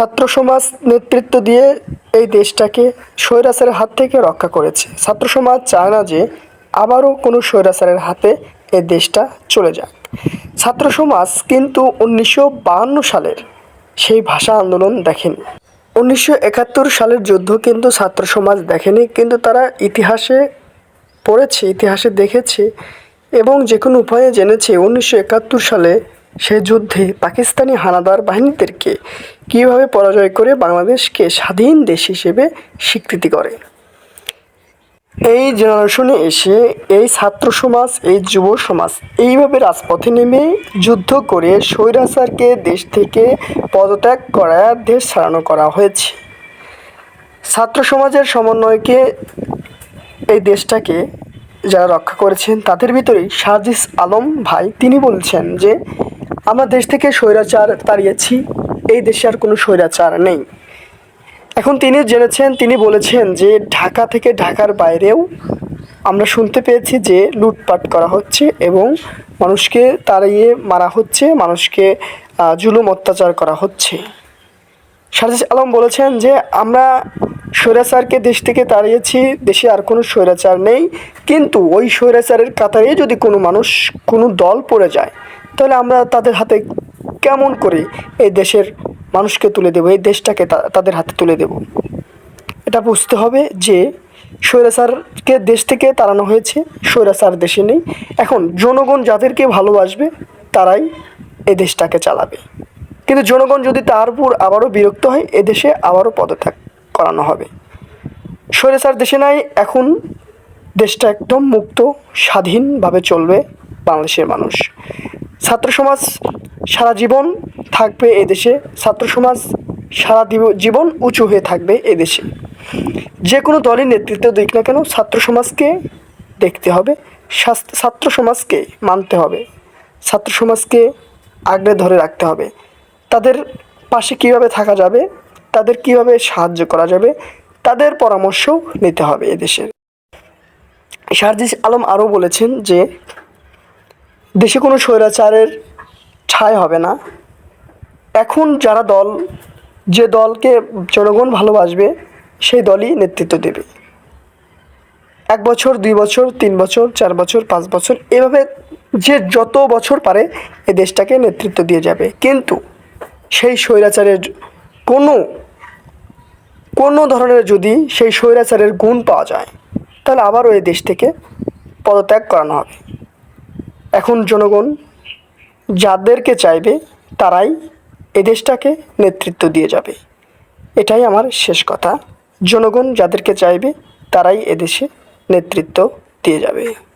ছাত্র সমাজ নেতৃত্ব দিয়ে এই দেশটাকে স্বৈরাচারের হাত থেকে রক্ষা করেছে। ছাত্র সমাজ চায় না যে আবারও কোনো স্বৈরাচারের হাতে এই দেশটা চলে যাক। ছাত্র সমাজ কিন্তু উনিশশো সালের সেই ভাষা আন্দোলন দেখেনি। উনিশশো একাত্তর সালের যুদ্ধ কিন্তু ছাত্র সমাজ দেখেনি, কিন্তু তারা ইতিহাসে পড়েছে, ইতিহাসে দেখেছে এবং যে কোনো উপায়ে জেনেছে। উনিশশো একাত্তর সালে সে যুদ্ধে পাকিস্তানি হানাদার বাহিনীদেরকে কীভাবে পরাজয় করে বাংলাদেশকে স্বাধীন দেশ হিসেবে স্বীকৃতি করে? এই জেনারেশনে এসে এই ছাত্র সমাজ, এই যুব সমাজ এইভাবে রাজপথে নেমে যুদ্ধ করে স্বৈরাচারকে দেশ থেকে পদত্যাগ করা, দেশ ছাড়ানো করা হয়েছে। ছাত্র সমাজের সমন্বয়কে এই দেশটাকে যারা রক্ষা করেছেন, তাদের ভিতরেই সাজিস আলম ভাই, তিনি বলছেন যে আমরা দেশ থেকে স্বৈরাচার তাড়িয়েছি, এই দেশে আর কোনো স্বৈরাচার নেই। এখন তিনি জেনেছেন, তিনি বলেছেন যে ঢাকা থেকে ঢাকার বাইরেও আমরা শুনতে পেয়েছি যে লুটপাট করা হচ্ছে এবং মানুষকে তাড়িয়ে মারা হচ্ছে, মানুষকে জুলুম অত্যাচার করা হচ্ছে। সাজিস আলম বলেছেন যে আমরা স্বৈরাচারকে দেশ থেকে তাড়িয়েছি, দেশে আর কোনো স্বৈরাচার নেই, কিন্তু ওই স্বৈরাচারের কাতারে যদি কোনো মানুষ, কোনো দল পড়ে যায় তাহলে আমরা তাদের হাতে কেমন করে এই দেশের মানুষকে তুলে দেবো, এই দেশটাকে তাদের হাতে তুলে দেব? এটা বুঝতে হবে যে স্বৈরাচারকে দেশ থেকে তাড়ানো হয়েছে, স্বৈরাচার দেশে নেই। এখন জনগণ যাদেরকে ভালোবাসবে, তারাই এই দেশটাকে চালাবে। কিন্তু জনগণ যদি তার উপর আবারও বিরক্ত হয় এদেশে আবারও পদত্যাগ করানো হবে। স্বৈরাচার দেশে নাই, এখন দেশটা একদম মুক্ত, স্বাধীনভাবে চলবে বাংলাদেশের মানুষ। ছাত্র সমাজ সারা জীবন থাকবে এদেশে ছাত্র সমাজ সারা জীবন উঁচু হয়ে থাকবে এদেশে যে কোনো দলের নেতৃত্ব দিক না কেন ছাত্র সমাজকে দেখতে হবে। ছাত্র সমাজকে মানতে হবে। ছাত্র সমাজকে আগলে ধরে রাখতে হবে। তাদের পাশে কীভাবে থাকা যাবে, তাদের কীভাবে সাহায্য করা যাবে, তাদের পরামর্শ নিতে হবে এদেশের শারজিস আলম আরও বলেছেন যে দেশে কোনো স্বৈরাচারের ঠাঁই হবে না। এখন যারা দল, যে দলকে জনগণ ভালোবাসবে, সেই দলই নেতৃত্ব দেবে। এক বছর, দুই বছর, তিন বছর, চার বছর, পাঁচ বছর, এভাবে যে যত বছর পারে এ দেশটাকে নেতৃত্ব দিয়ে যাবে। কিন্তু সেই স্বৈরাচারের কোনো কোনো ধরনের যদি সেই স্বৈরাচারের গুণ পাওয়া যায়, তাহলে আবারও এই দেশ থেকে পদত্যাগ করানো হবে। এখন জনগণ যাদেরকে চাইবে, তারাই এদেশটাকে দেশটাকে নেতৃত্ব দিয়ে যাবে। এটাই আমার শেষ কথা। জনগণ যাদেরকে চাইবে, তারাই এদেশে নেতৃত্ব দিয়ে যাবে।